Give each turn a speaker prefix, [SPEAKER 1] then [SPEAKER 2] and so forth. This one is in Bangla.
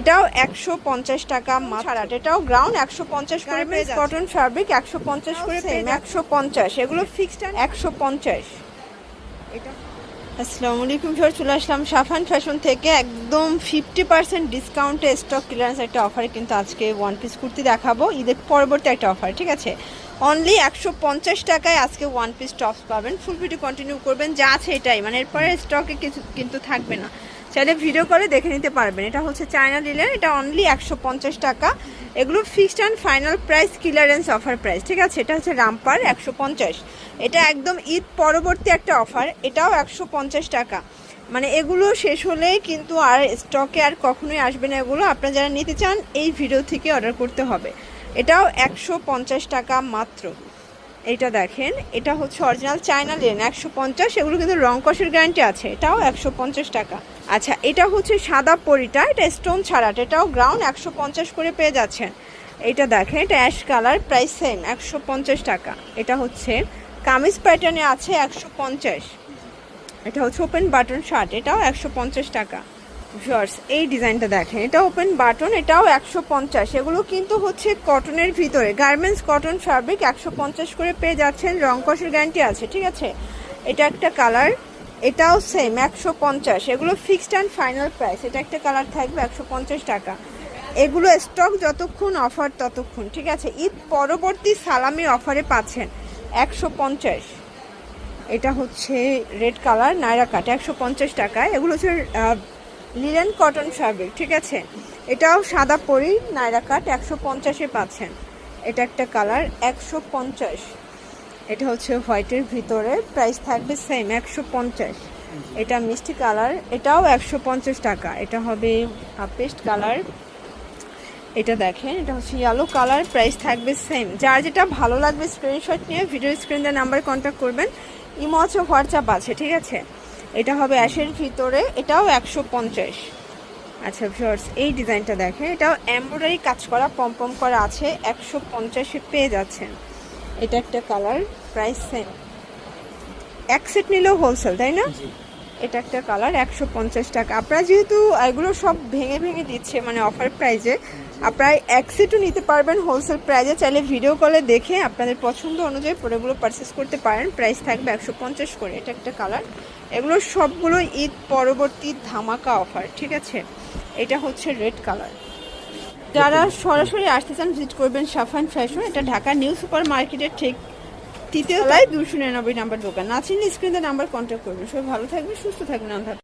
[SPEAKER 1] এটাও একশো পঞ্চাশ টাকা ছাড়াট এটাও গ্রাউন্ড একশো পঞ্চাশ করে পেয়ে কটন ফ্যাব্রিক একশো পঞ্চাশ করে একশো পঞ্চাশ। এগুলো ফিক্সড একশো পঞ্চাশ। এটা। আসসালামু আলাইকুম স্যার চলে আসলাম সাফান ফ্যাশন থেকে। একদম ফিফটি পার্সেন্ট ডিসকাউন্টে স্টক ক্লিয়ারেন্স একটা অফারে কিন্তু আজকে ওয়ান পিস কুর্তি দেখাবো। ঈদের পরবর্তী একটা অফার ঠিক আছে? অনলি একশো পঞ্চাশ টাকায় আজকে ওয়ান পিস টপস পাবেন। ফুল ভিডিও কন্টিনিউ করবেন যা আছে এটাই। মানে এরপরে স্টকে কিছু কিন্তু থাকবে না। চাইলে ভিডিও করে দেখে নিতে পারবেন। এটা হচ্ছে চায়না ডিলের এটা অনলি একশো পঞ্চাশ টাকা। এগুলো fixed and final price clearance offer price ঠিক আছে? এটা হচ্ছে রামপার একশো পঞ্চাশ। এটা একদম ঈদ পরবর্তী একটা অফার এটাও একশো পঞ্চাশ টাকা। মানে এগুলো শেষ হলেই কিন্তু আর স্টকে আর কখনোই আসবে না এগুলো। আপনারা যারা নিতে চান, এই ভিডিও থেকে অর্ডার করতে হবে। এটাও একশো পঞ্চাশ টাকা মাত্র। এটা দেখেন, এটা হচ্ছে অরিজিনাল চায়না লেন, একশো পঞ্চাশ, এগুলো কিন্তু রং কষের গ্যারান্টি আছে, এটাও একশো পঞ্চাশ টাকা। আচ্ছা এটা হচ্ছে সাদা পরিটা, এটা স্টোন ছাড়াটা এটাও গ্রাউন্ড একশো পঞ্চাশ করে পেয়ে যাচ্ছেন। এটা দেখেন, এটা অ্যাশ কালার প্রাইস সেম একশো পঞ্চাশ টাকা। এটা হচ্ছে, কামিজ প্যাটার্নে আছে একশো পঞ্চাশ। এটা হচ্ছে ওপেন বাটন শার্ট এটাও একশো পঞ্চাশ টাকা। ভিউয়ার্স এই ডিজাইনটা দেখেন। এটা ওপেন বাটন এটাও একশো পঞ্চাশ। এগুলো কিন্তু হচ্ছে কটনের ভিতরে। গার্মেন্টস কটন ফ্যাব্রিক একশো পঞ্চাশ করে পেয়ে যাচ্ছেন। রং কষের গ্যারান্টি আছে, ঠিক আছে? এটা একটা কালার এটাও সেম একশো পঞ্চাশ। এগুলো ফিক্সড অ্যান্ড ফাইনাল প্রাইস এটা একটা কালার থাকবে, একশো পঞ্চাশ টাকা। এগুলো স্টক যতক্ষণ অফার ততক্ষণ, ঠিক আছে? ঈদ পরবর্তী সালামি অফারে পাচ্ছেন, একশো পঞ্চাশ। এটা হচ্ছে রেড কালার নাইরা কাট একশো পঞ্চাশ টাকায়। এগুলো হচ্ছে লিলেন কটন ফ্যাব্রিক, ঠিক আছে? এটাও সাদা পরি নাইরা কাট, একশো পঞ্চাশে পাচ্ছেন। এটা একটা কালার, একশো পঞ্চাশ। এটা হচ্ছে হোয়াইটের ভিতরে, প্রাইস থাকবে সেম, একশো পঞ্চাশ। এটা মিষ্টি কালার, এটাও একশো পঞ্চাশ টাকা। এটা হবে পেস্ট কালার। এটা দেখেন, এটা হচ্ছে ইয়েলো কালার, প্রাইস থাকবে সেম। যার যেটা ভালো লাগবে স্ক্রিনশট নিয়ে ভিডিও স্ক্রিনের নাম্বারে কন্ট্যাক্ট করবেন। ইমো আছে, হোয়াটসঅ্যাপ আছে, ঠিক আছে? এটা হবে অ্যাশের ভিতরে, এটাও একশো পঞ্চাশ। আচ্ছা ভিউয়ার্স এই ডিজাইনটা দেখেন, এটাও এমব্রয়ডারি কাজ করা, পম্পম করা আছে, একশো পঞ্চাশে পেয়ে যাচ্ছেন। এটা একটা কালার প্রাইস সেম এক সেট নিলেও হোলসেল তাই না? এটা একটা কালার, একশো পঞ্চাশ টাকা। আপনারা যেহেতু এগুলো সব ভেঙে ভেঙে দিচ্ছে মানে অফার প্রাইজে আপনারা এক সেটও নিতে পারবেন হোলসেল প্রাইজে চাইলে ভিডিও কলে দেখে আপনাদের পছন্দ অনুযায়ী প্রোডাক্টগুলো পারচেস করতে পারেন। প্রাইস থাকবে একশো পঞ্চাশ করে, এটা একটা কালার। এগুলো সবগুলো ঈদ পরবর্তী ধামাকা অফার ঠিক আছে? এটা হচ্ছে রেড কালার যারা সরাসরি আসতে চান ভিজিট করবেন সাফান ফ্যাশন এটা ঢাকা নিউ সুপার মার্কেটের ঠিক তৃতীয় তলায় দুশো নিরানব্বই নাম্বার দোকান। নাচিন স্ক্রিনে নাম্বার কন্ট্যাক্ট করবেন। সবাই ভালো থাকবেন সুস্থ থাকবেন। হাফেজ।